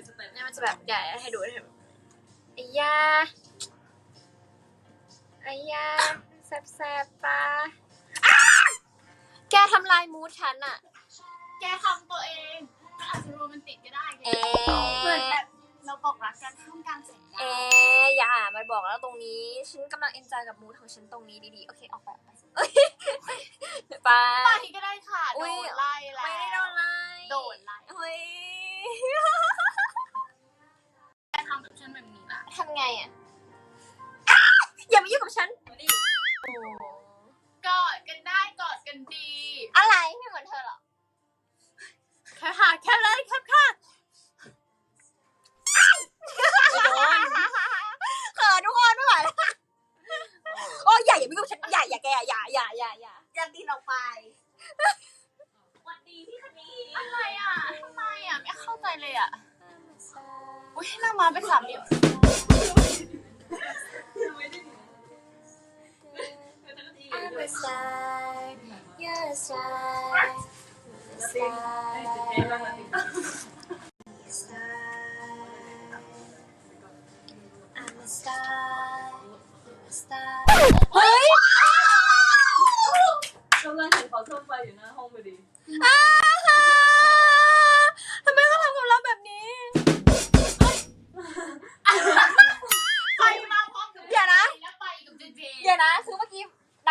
เป็นสเต็ปเนี่ยมันจะแบบใหญ่ให้ดูให้แบบไอ้ยาไอ้ยาแซบแซบๆปะอ้าแกทำลายมูดฉันอะแกทำตัวเองมันอาจจะโรแมนติกก็ได้ไงเอ๊เหมือนแบะบเราบอกรักกันท่ามกลางแสงดาเอ๊วะอย่ามาบอกแล้วตรงนี้ ฉันกำลังเอนจอยกับมูดของฉันตรงนี้ดีๆ โอเค ออกไปออกไปเอ้ยไปไปก็ได้ค่ะอุ๊โดยนไล่แล้วไม่ได้โดนไล่โดนไล่เฮ้ย อะอ้าอย่ามายุ่งกับฉัน มาดิโอ้กอดกันได้กอดกันดี อะไรไม่เหมือนเธอหรอกแค่ค่ะแค่เลยแค่ค่ะไม่โดนเขินทุกคนไม่ไหวแล้วโอ้ยอย่าอย่าไม่ยุ่งกับฉันอย่าอย่าแกอย่าอย่าอย่าอย่าอย่าตีนออกไป วันดีพี่คณีอะไรอะทำไมอะ ไม่เข้าใจเลยอะ อุ้ยหน้ามาเป็นสามเหลี่ยม I'm a star, you're a star, you're a star. I'm a star, you're a star. เฮ้ย กำลังเห็นขอส้มไปอยู่หน้าห้องพอดี อ้าท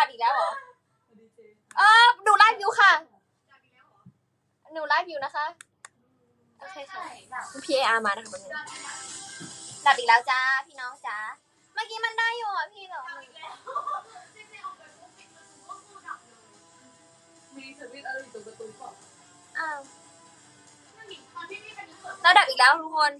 กี้ดับอีกแล้วเหรอ เออดูไลฟ์วิวค่ะ หนูไลฟ์วิวนะคะ โอเคค่ะพี่เออาร์มานะคะวันนี้ดับอีกแล้วจ้าพี่น้องจ้า เมื่อกี้มันได้อยู่อะพี่เหรอมีสวิตช์อะไรอยู่ตรงประตูเปล่าอ้าวตอนที่นี่เป็นเราดับอีกแล้วทุกคน